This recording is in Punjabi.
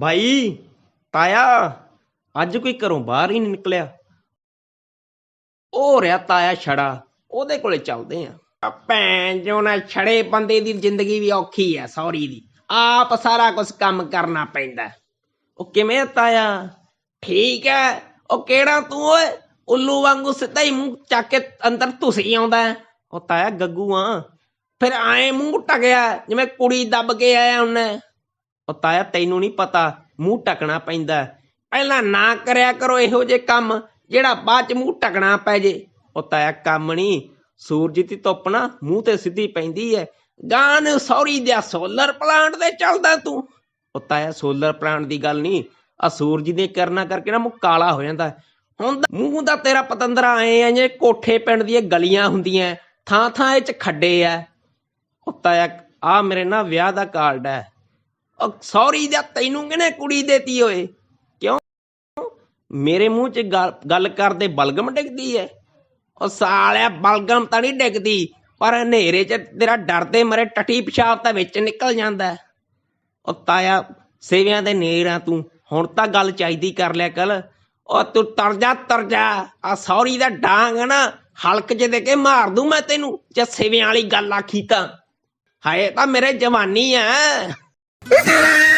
ਭਾਈ ਤਾਇਆ ਅੱਜ ਕੋਈ ਘਰੋਂ ਬਾਹਰ ਹੀ ਨਹੀਂ ਨਿਕਲਿਆ। ਉਹ ਰਿਹਾ ਤਾਇਆ ਛੜਾ ਉਹਦੇ ਕੋਲੇ ਚੱਲਦੇ ਆ। ਭੈਣ ਜੋ ਨਾ ਛੜੇ ਬੰਦੇ ਦੀ ਜ਼ਿੰਦਗੀ ਵੀ ਔਖੀ ਆ ਸੌਰੀ ਦੀ। ਆਪ ਸਾਰਾ ਕੁਝ ਕੰਮ ਕਰਨਾ ਪੈਂਦਾ। ਉਹ ਕਿਵੇਂ ਤਾਇਆ? ਠੀਕ ਹੈ ਉਹ ਕਿਹੜਾ ਤੂੰ ਓਏ? ਉੱਲੂ ਵਾਂਗੂ ਸਿੱਧਾ ਹੀ ਮੂੰਹ ਚੱਕ ਕੇ ਅੰਦਰ ਤੁਸੀ ਆਉਂਦਾ। ਉਹ ਤਾਇਆ ਗੱਗੂ ਆ। ਫਿਰ ਆਏ ਮੂੰਹ ਟਕਿਆ ਜਿਵੇਂ ਕੁੜੀ ਦੱਬ ਕੇ ਆਇਆ ਉਹਨੇ। ਉਹ ਤਾਇਆ, ਤੈਨੂੰ ਨਹੀਂ ਪਤਾ, ਮੂੰਹ ਟਕਣਾ ਪੈਂਦਾ ਪਹਿਲਾਂ ਨਾ ਕਰਿਆ ਕਰੋ ਇਹੋ ਜੇ ਕੰਮ, ਜਿਹੜਾ ਬਾਅਦ ਚ ਮੂੰਹ ਟਕਣਾ ਪੈ ਜੇ। ਉਹ ਤਾਇਆ, ਕੰਮ ਨਹੀਂ। ਸੂਰਜ ਦੀ ਧੁੱਪ ਨਾ ਮੂੰਹ ਤੇ ਸਿੱਧੀ ਪੈਂਦੀ ਹੈ। ਗਾਨ ਸੌਰੀ ਦਾ ਸੋਲਰ ਪਲਾਂਟ ਤੇ ਚੱਲਦਾ ਤੂੰ। ਉਹ ਤਾਇਆ ਸੋਲਰ ਪਲਾਂਟ ਦੀ ਗੱਲ ਨਹੀਂ। ਆ ਸੂਰਜ ਦੀਆਂ ਕਿਰਨਾਂ ਕਰਕੇ ਨਾ ਮੂੰਹ ਕਾਲਾ ਹੋ ਜਾਂਦਾ ਹੁਣ ਮੂੰਹ ਦਾ ਤੇਰਾ ਪਤੰਦਰਾ ਆਏ ਆ ਜੇ ਕੋਠੇ ਪਿੰਡ ਦੀਆਂ ਗਲੀਆਂ ਹੁੰਦੀਆਂ ਥਾਂ ਥਾਂ ਇਹ ਚ ਖੱਡੇ ਆ। ਉਹ ਤਾਇਆ ਆ ਮੇਰੇ ਨਾਲ ਵਿਆਹ ਦਾ ਕਾਰਡ ਹੈ। ਸੌਰੀ ਦਾ ਤੈਨੂੰ ਕਿਹਨੇ ਕੁੜੀ ਦੇਤੀ ਓਏ? ਕਿਉਂ? ਮੇਰੇ ਮੂੰਹ 'ਚ ਗੱਲ- ਕਰਦੇ ਬਲਗਮ ਡਿੱਗਦੀ ਹੈ ਉਹ ਸਾਲਿਆ ਬਲਗਮ ਤਾਂ ਨਹੀਂ ਡਿੱਗਦੀ, ਪਰ ਹਨੇਰੇ 'ਚ ਤੇਰਾ ਡਰਦੇ ਮਰੇ ਟੱਟੀ ਪਿਸ਼ਾਬ ਤਾਂ ਵਿੱਚ ਨਿਕਲ ਜਾਂਦਾ ਉਹ ਤਾਇਆ, ਸੇਵਿਆਂ ਦੇ ਨੇਰ ਆ ਤੂੰ, ਹੁਣ ਤਾਂ ਗੱਲ ਚਾਹੀਦੀ ਕਰ ਲਿਆ ਕੱਲ ਉਹ ਤੂੰ ਤਰ ਜਾ ਤਰ ਜਾ, ਆ ਸੌਰੀ ਦਾ ਡਾਂਗ ਨਾ, ਹਲਕ 'ਚ ਦੇ ਕੇ ਮਾਰ ਦੂੰ ਮੈਂ ਤੈਨੂੰ, ਜੇ ਸੇਵਿਆਂ ਵਾਲੀ ਗੱਲ ਆਖੀ ਤਾਂ। ਹਾਏ ਤਾਂ ਮੇਰੇ ਜਵਾਨੀ ਆ ¡Ah!